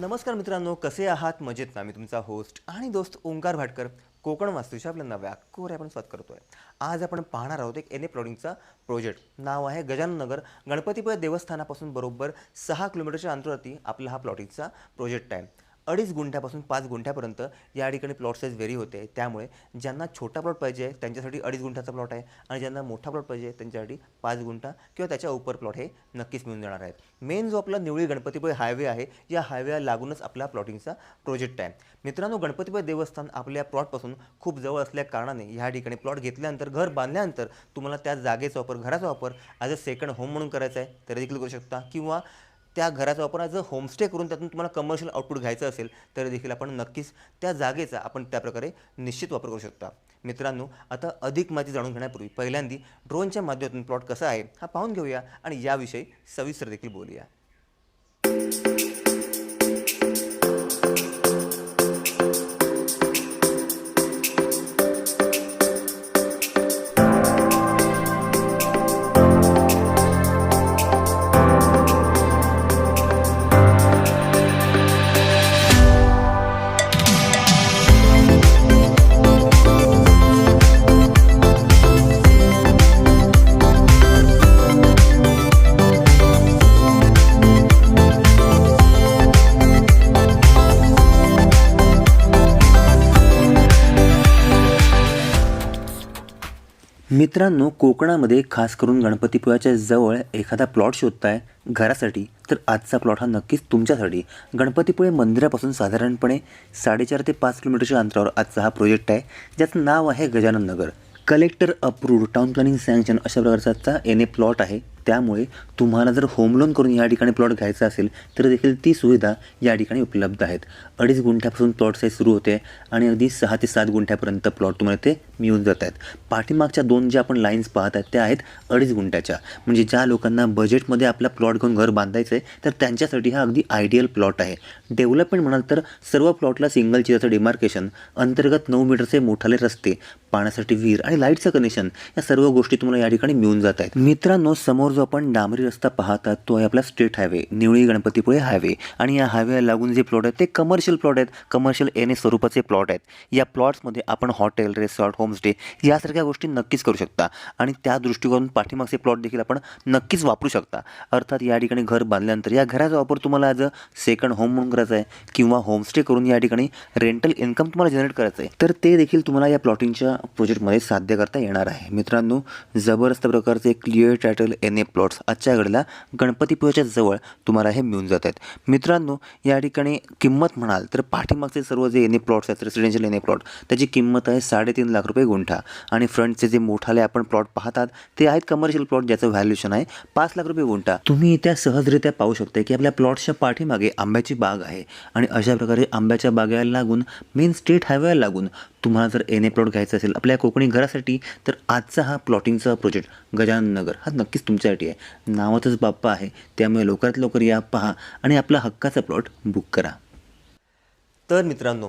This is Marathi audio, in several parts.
नमस्कार मित्रांनो कसे आहात? मजेत ना? मी तुमचा होस्ट आणि दोस्त ओंकार भाटकर कोकण वास्तूच्या आपल्या नव्या कोर आपण स्वागत करतोय. आज आपण पाहणार आहोत एक एन ए प्लॉटिंगचा प्रोजेक्ट नाव आहे गजानन नगर गणपतीपुळे देवस्थानापासून बरोबर सहा किलोमीटरच्या अंतरावरती आपला हा प्लॉटिंगचा प्रोजेक्ट आहे अडीच गुंठ्यापासून पाच गुंठ्यापर्यंत या ठिकाणी प्लॉट साईज व्हेरी होते. त्यामुळे ज्यांना छोटा प्लॉट पाहिजे त्यांच्यासाठी अडीच गुंठ्याचा प्लॉट आहे आणि ज्यांना मोठा प्लॉट पाहिजे त्यांच्यासाठी पाच गुंठा किंवा त्याच्या उपर प्लॉट हे नक्कीच मिळून जाणार आहेत. मेन जो आपला निवळी गणपतीपुळे हायवे आहे या हायवेला लागूनच आपला प्लॉटिंगचा प्रोजेक्ट आहे. मित्रांनो गणपतीपुळे देवस्थान आपल्या प्लॉटपासून खूप जवळ असल्या कारणाने ह्या ठिकाणी प्लॉट घेतल्यानंतर घर बांधल्यानंतर तुम्हाला त्या जागेचा वापर घराचा वापर ॲज अ सेकंड होम म्हणून करायचा आहे. तरी देखील करू शकता. किंवा त्या घराचा वापर ॲज अ होमस्टे करून त्यातून तुम्हाला कमर्शियल आउटपुट घ्यायचं असेल तर देखील आपण नक्कीच त्या जागेचा आपण त्याप्रकारे निश्चित वापर करू शकता. मित्रांनो आता अधिक माहिती जाणून घेण्यापूर्वी पहिल्यांदी ड्रोनच्या माध्यमातून प्लॉट कसा आहे हा पाहून घेऊया आणि याविषयी सविस्तर देखील बोलूया. मित्रांनो कोकणामध्ये खास करून गणपतीपुळ्याच्या जवळ एखादा प्लॉट शोधताय घरासाठी तर आजचा प्लॉट हा नक्कीच तुमच्यासाठी. गणपतीपुळे मंदिरापासून साधारणपणे साडेचार ते पाच किलोमीटरच्या अंतरावर आजचा हा प्रोजेक्ट आहे ज्याचं नाव आहे Gajanan Nagar. Collector approved town planning sanction अशा प्रकारचा आजचा एन ए प्लॉट आहे. त्यामुळे तुम्हाला जर होम लोन करून या ठिकाणी प्लॉट घ्यायचा असेल तर देखील ती सुविधा या ठिकाणी उपलब्ध आहेत. अडीच गुंठ्यापासून प्लॉट साईज सुरू होते आणि अगदी सहा ते सात गुंठ्यापर्यंत प्लॉट तुम्हाला ते मिळून जात आहेत. पाठीमागच्या दोन ज्या आपण लाईन्स पाहत आहेत त्या आहेत अडीच गुंठ्याच्या. म्हणजे ज्या लोकांना बजेटमध्ये आपला प्लॉट घेऊन घर बांधायचं आहे तर त्यांच्यासाठी हा अगदी आयडियल प्लॉट आहे. डेव्हलपमेंट म्हणाल तर सर्व प्लॉटला सिंगल चिराचं डिमार्केशन अंतर्गत नऊ मीटरचे मोठाले रस्ते पाण्यासाठी विहीर आणि लाईटचं कनेक्शन या सर्व गोष्टी तुम्हाला या ठिकाणी मिळून जात आहेत. मित्रांनो समोर जो जो आपण डांबरी रस्ता पाहतात तो आहे आपला state highway Nivali Ganpatipule highway आणि या हायवेला लागून जे प्लॉट आहेत ते कमर्शियल प्लॉट आहेत. कमर्शियल एन ए स्वरूपाचे प्लॉट आहेत. या प्लॉट्समध्ये आपण हॉटेल रेसॉर्ट होमस्टे यासारख्या गोष्टी नक्कीच करू शकता. आणि त्या दृष्टिकोनातून पाठीमागचे प्लॉट देखील आपण नक्कीच वापरू शकता. अर्थात या ठिकाणी घर बांधल्यानंतर या घराचा वापर तुम्हाला ॲज अ सेकंड होम म्हणून करायचा आहे किंवा होमस्टे करून या ठिकाणी रेंटल इन्कम तुम्हाला जनरेट करायचं आहे. तर ते देखील तुम्हाला या प्लॉटिंगच्या प्रोजेक्टमध्ये साध्य करता येणार आहे. मित्रांनो जबरदस्त प्रकारचे क्लिअर टायटल एन ने प्लॉट्स आजच्या घडीला गणपतीपुळ्याच्या जवळ तुम्हाला हे मिळून जात आहेत. मित्रांनो या ठिकाणी किंमत म्हणाल तर पाठीमागचे सर्व जे एन ए प्लॉट्स आहेत रेसिडेन्शियल एन ए प्लॉट त्याची किंमत आहे साडेतीन लाख रुपये गुंठा. आणि फ्रंटचे जे मोठाले आपण प्लॉट पाहतात ते आहेत कमर्शियल प्लॉट ज्याचं व्हॅल्युएशन आहे पाच लाख रुपये गुंठा. तुम्ही त्या सहजरित्या पाहू शकता की आपल्या प्लॉट्सच्या पाठीमागे आंब्याची बाग आहे. आणि अशा प्रकारे आंब्याच्या बागेला लागून मेन स्टेट हायवेला लागून तुम्हाला जर एन ए प्लॉट घ्यायचा असेल आपल्या कोकणी घरासाठी तर आजचा हा प्लॉटिंगचा प्रोजेक्ट गजानन नगर हा नक्कीच तुमच्यासाठी आहे. नावातच बाप्पा आहे त्यामुळे लवकरात लवकर या पहा आणि आपला हक्काचा प्लॉट बुक करा. तर मित्रांनो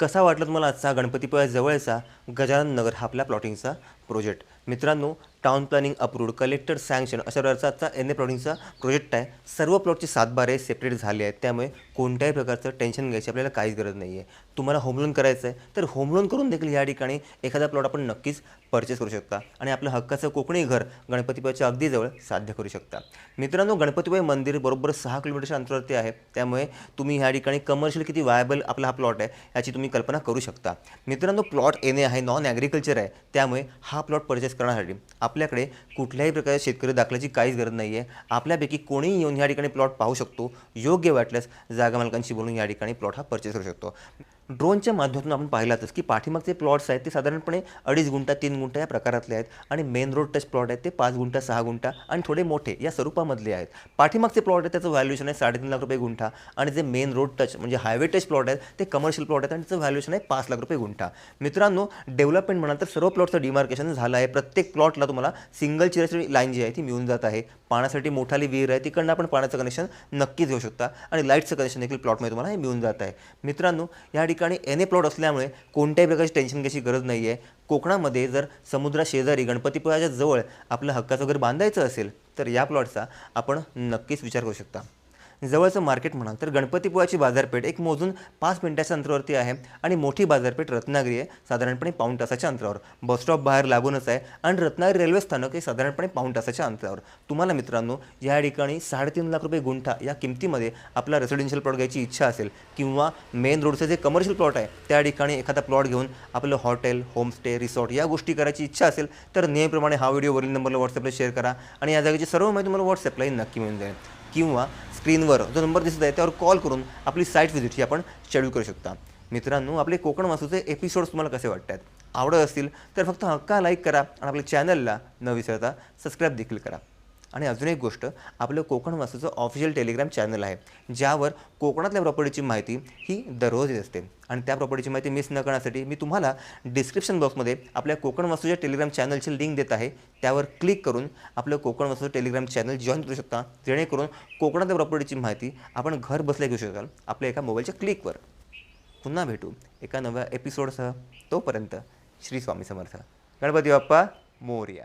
कसा वाटला तुम्हाला आजचा गणपतीपुळ्या जवळचा गजानन नगर हा आपला प्लॉटिंगचा प्रोजेक्ट मित्रांनो town planning approved collector sanction अशा प्रकारचा एन ए प्लॉटिंगचा प्रोजेक्ट आहे. सर्व प्लॉटचे सातबारे सेपरेट झाले आहेत. त्यामुळे कोणत्याही प्रकारचं टेन्शन घ्यायची आपल्याला काहीच गरज नाही आहे तुम्हाला होम लोन करायचं आहे तर होम लोन करून देखील या ठिकाणी एखादा प्लॉट आपण नक्कीच परचेस करू शकता. आणि आपलं हक्काचं कोकणी घर गणपतीबाच्या अगदी जवळ साध्य करू शकता. मित्रांनो गणपतीबाई मंदिर बरोबर सहा किलोमीटरच्या अंतरावरती आहे. त्यामुळे तुम्ही ह्या ठिकाणी कमर्शियल किती वायबल आपला हा प्लॉट आहे याची तुम्ही कल्पना करू शकता. मित्रांनो प्लॉट एन ए आहे नॉन ॲग्रिकल्चर आहे. त्यामुळे हा प्लॉट परचेस करण्यासाठी आपल्याकडे कुठल्याही प्रकारच्या शेतकरी दाखल्याची काहीच गरज नाही आहे आपल्यापैकी कोणीही येऊन ह्या ठिकाणी प्लॉट पाहू शकतो. योग्य वाटल्यास जागा मालकांशी बोलून या ठिकाणी प्लॉट हा परचेस करू शकतो. ड्रोनच्या माध्यमातून आपण पाहिलातच की पाठीमागचे प्लॉट्स आहेत ते साधारणपणे अडीच गुंठा तीन गुंठा या प्रकारातले आहेत आणि मेन रोड टच प्लॉट आहेत ते पाच गुंठा सहा गुंठा आणि थोडे मोठे या स्वरूपामधले आहेत. पाठीमागचे प्लॉट आहेत त्याचं व्हॅल्युएशन आहे साडेतीन लाख रुपये गुंठा आणि जे मेन रोड टच म्हणजे हायवे टच प्लॉट आहेत ते कमर्शियल प्लॉट आहेत आणि त्याचं व्हॅल्युएशन आहे पाच लाख रुपये गुंठा. मित्रांनो डेव्हलपमेंट म्हणाल तर सर्व प्लॉटचं डिमार्केशन झालं आहे. प्रत्येक प्लॉटला तुम्हाला सिंगल चिराची लाईन जी आहे ती मिळून जात आहे. पाण्यासाठी मोठाली विहीर आहे तिकडनं आपण पाण्याचं कनेक्शन नक्कीच घेऊ शकता. आणि लाईटचं कनेक्शन देखील प्लॉटमध्ये तुम्हाला हे मिळून जात आहे. मित्रांनो या ठिकाणी एन ए प्लॉट असल्यामुळे कोणत्याही प्रकारची टेन्शन घ्यायची गरज नाही आहे कोकणामध्ये जर समुद्राशेजारी गणपतीपुळाच्या जवळ आपलं हक्काचं घर बांधायचं असेल तर या प्लॉटचा आपण नक्कीच विचार करू शकता. जवळचं मार्केट म्हणाल तर गणपतीपुळ्याची बाजारपेठ एक मोजून पाच मिनिटाच्या अंतरावरती आहे आणि मोठी बाजारपेठ रत्नागिरी आहे साधारणपणे पाऊण तासाच्या अंतरावर. बसस्टॉप बाहेर लागूनच आहे आणि रत्नागिरी रेल्वे स्थानक हे साधारणपणे पाऊण तासाच्या अंतरावर. तुम्हाला मित्रांनो या ठिकाणी साडेतीन लाख रुपये गुंठा या किमतीमध्ये आपला रेसिडेन्शियल प्लॉट घ्यायची इच्छा असेल किंवा मेन रोडचं जे कमर्शियल प्लॉट आहे त्या ठिकाणी एखादा प्लॉट घेऊन आपलं हॉटेल होमस्टे रिसॉर्ट या गोष्टी करायची इच्छा असेल तर नेहमीप्रमाणे हा व्हिडिओ वरील नंबरला व्हॉट्सअपला शेअर करा आणि या जागेची सर्व माहिती तुम्हाला व्हॉट्सअपलाही नक्की मिळून जाईल. किंवा स्क्रीनवर जो नंबर दिसत आहे त्यावर कॉल करून आपली साईट व्हिजिट ही आपण शेड्यूल करू शकता. मित्रांनो आपले कोकण वासूचे एपिसोड्स तुम्हाला कसे वाटतात? आवडत असतील तर फक्त हक्का लाईक करा आणि आपल्या चॅनलला न विसरता सबस्क्राईब देखील करा. आणि अजून एक गोष्ट आपलं कोकण वास्तूचं ऑफिशियल टेलिग्राम चॅनल आहे ज्यावर कोकणातल्या प्रॉपर्टीची माहिती ही दररोज येत असते. आणि त्या प्रॉपर्टीची माहिती मिस न करण्यासाठी मी तुम्हाला डिस्क्रिप्शन बॉक्समध्ये आपल्या कोकण वास्तूच्या टेलिग्राम चॅनलची लिंक देत आहे. त्यावर क्लिक करून आपलं कोकण वास्तूचं टेलिग्राम चॅनल जॉईन करू शकता. जेणेकरून कोकणातल्या प्रॉपर्टीची माहिती आपण घर बसल्या घेऊ शकाल आपल्या एका मोबाईलच्या क्लिकवर पुन्हा भेटू एका नव्या एपिसोडसह तोपर्यंत श्री स्वामी समर्थ. गणपती बाप्पा मोर्या.